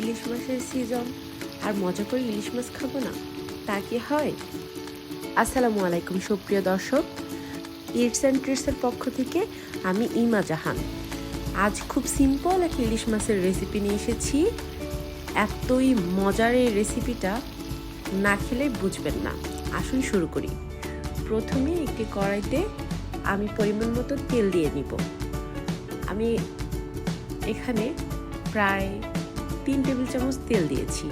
ইলিশ মাছের সিজন আর মজা করে ইলিশ মাছ খাব না, তা কি হয়? আসসালামু আলাইকুম, সুপ্রিয় দর্শক। ইটস অ্যান্ড ট্রিটসের পক্ষ থেকে আমি ইমা জাহান। আজ খুব সিম্পল এক ইলিশ মাছের রেসিপি নিয়ে এসেছি। এতই মজার এই রেসিপিটা না খেলে বুঝবেন না। আসুন শুরু করি। প্রথমে একটি কড়াইতে আমি পরিমাণ মতো তেল দিয়ে নিব। আমি এখানে প্রায় তিন টেবিল চামচ তেল দিয়েছি।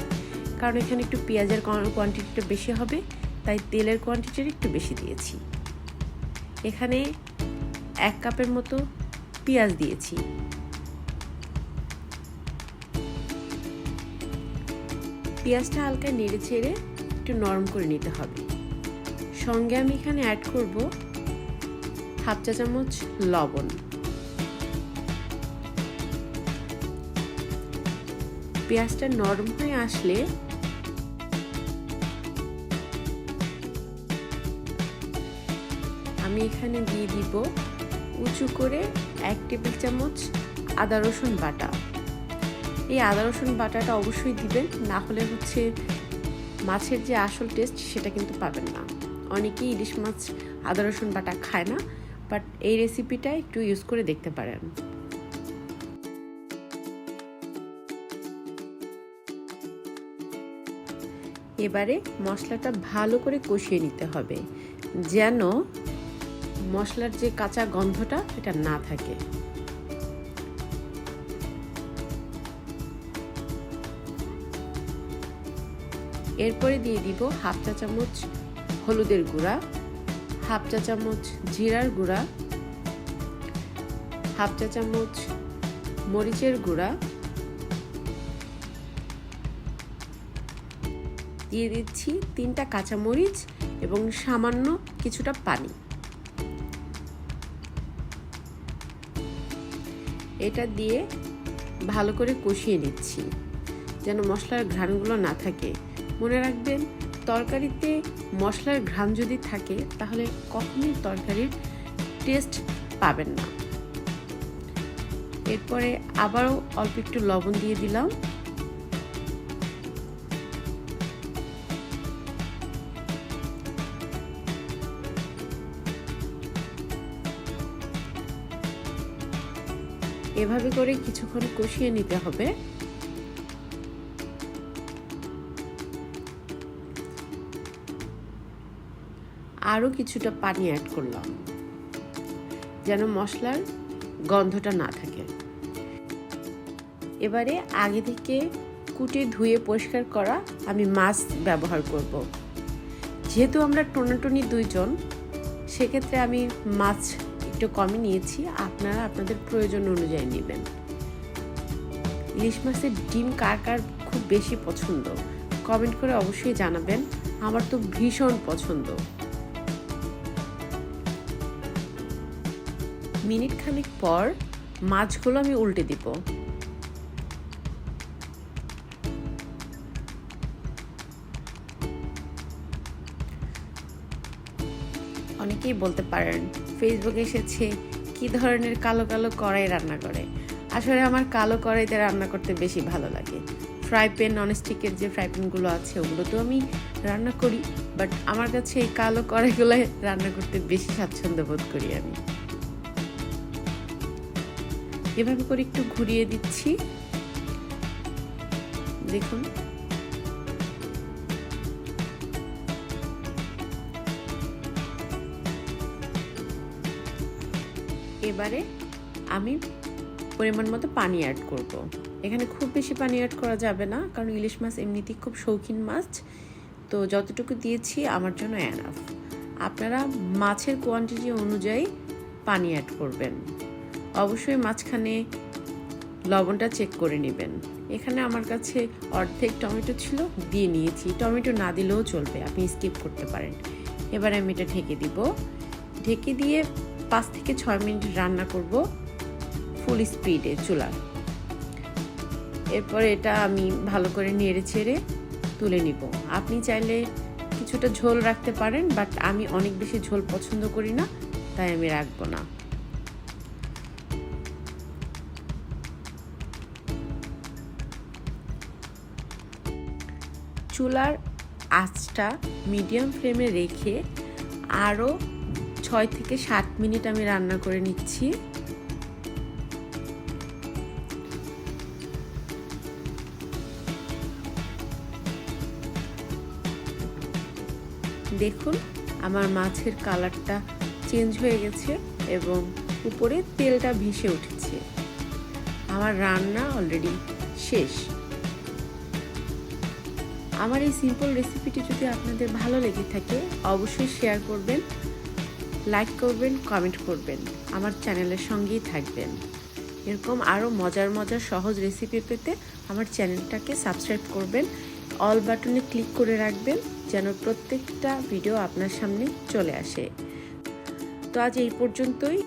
কারণ এখানে একটু পেঁয়াজের কোয়ান্টিটিটা বেশি হবে, তাই তেলের কোয়ান্টিটির একটু বেশি দিয়েছি। এখানে এক কাপের মতো পেঁয়াজ দিয়েছি। পেঁয়াজটা হালকা নেড়ে ছেড়ে একটু নরম করে নিতে হবে। সঙ্গে আমি এখানে অ্যাড করব হাফ চা চামচ লবণ। পেঁয়াজটা নরম হয়ে আসলে আমি এখানে দিয়ে দিব উঁচু করে এক টেবিল চামচ আদা রসুন বাটা। এই আদা রসুন বাটাটা অবশ্যই দিবেন, না হলে হচ্ছে মাছের যে আসল টেস্ট সেটা কিন্তু পাবেন না। অনেকেই ইলিশ মাছ আদা রসুন বাটা খায় না বাট এই রেসিপিটা একটু ইউজ করে দেখতে পারেন। এবারে মশলাটা ভালো করে কষিয়ে নিতে হবে, যেন মশলার যে কাঁচা গন্ধটা এটা না থাকে। এরপরে দিয়ে দিব হাফ চা চামচ হলুদের গুঁড়া, হাফ চা চামচ জিরার গুঁড়া, হাফ চা চামচ মরিচের গুঁড়া দিয়ে দিচ্ছি তিনটা কাঁচামরিচ এবং সামান্য কিছুটা পানি। এটা দিয়ে ভালো করে কষিয়ে নিচ্ছি, যেন মশলার ঘ্রাণগুলো না থাকে। মনে রাখবেন, তরকারিতে মশলার ঘ্রাণ যদি থাকে, তাহলে কখনোই তরকারির টেস্ট পাবেন না। এরপরে আবারও অল্প একটু লবণ দিয়ে দিলাম। এভাবে করে কিছুক্ষণ কষিয়ে নিতে হবে। আরও কিছুটা পানি অ্যাড করলাম, যেন মশলার গন্ধটা না থাকে। এবারে আগে থেকে কুটে ধুয়ে পরিষ্কার করা আমি মাছ ব্যবহার করব। যেহেতু আমরা টোনাটনি দুইজন, সেক্ষেত্রে আমি মাছ একটু কমই নিয়েছি, আপনারা আপনাদের প্রয়োজন অনুযায়ী নেবেন। ইলিশ মাছের ডিম কার কার খুব বেশি পছন্দ? কমেন্ট করে অবশ্যই জানাবেন, আমার তো ভীষণ পছন্দ। মিনিট খানিক পর মাছগুলো আমি উল্টে দিব। অনেকেই বলতে পারেন ফেসবুকে এসেছে কি ধরনের কালো কালো কড়াই রান্না করে। আসলে আমার কালো কড়াইতে রান্না করতে বেশি ভালো লাগে। ফ্রাই প্যান ননস্টিকের যে ফ্রাই প্যানগুলো আছে, ওগুলো তো আমি রান্না করি বাট আমার কাছে এই কালো কড়াইগুলো রান্না করতে বেশি স্বাচ্ছন্দ্য বোধ করি আমি। এভাবে করে একটু ঘুরিয়ে দিচ্ছি। দেখুন। এবারে আমি পরিমাণ মতো পানি অ্যাড করব। এখানে খুব বেশি পানি অ্যাড করা যাবে না, কারণ ইলিশ মাছ এমনিতেই খুব শৌখিন মাছ। তো যতটুকু দিয়েছি, আমার জন্য অ্যানাফ আপনারা মাছের কোয়ান্টিটি অনুযায়ী পানি অ্যাড করবেন। অবশ্যই মাঝখানে লবণটা চেক করে নেবেন। এখানে আমার কাছে অর্ধেক টমেটো ছিল, দিয়ে নিয়েছি। টমেটো না দিলেও চলবে, আপনি স্কিপ করতে পারেন। এবার আমি এটা ঢেকে দিব। ঢেকে দিয়ে পাঁচ থেকে ছয় মিনিট রান্না করব ফুল স্পিডে চুলা এরপর এটা আমি ভালো করে নেড়ে ছেড়ে তুলে নিব। আপনি চাইলে কিছুটা ঝোল রাখতে পারেন, বাট আমি অনেক বেশি ঝোল পছন্দ করি না, তাই আমি রাখব না। চুলার আঁচটা মিডিয়াম ফ্লেমে রেখে আরও ছয় থেকে সাত মিনিট আমি রান্না করে নিচ্ছি। দেখুন, আমার মাছের কালারটা চেঞ্জ হয়ে গেছে এবং উপরে তেলটা ভেসে উঠেছে। আমার রান্না অলরেডি শেষ। আমার এই সিম্পল রেসিপিটি যদি আপনাদের ভালো লেগে থাকে, অবশ্যই শেয়ার করবেন। লাইক করবেন কমেন্ট করবেন। আমার চ্যানেলের সঙ্গেই থাকবেন। এরকম আরও মজার মজার, সহজ রেসিপি পেতে আমার চ্যানেলটাকে সাবস্ক্রাইব করবেন। অল বাটনে ক্লিক করে রাখবেন, যেন প্রত্যেকটা ভিডিও আপনার সামনে চলে আসে। তো আজ এই পর্যন্তই।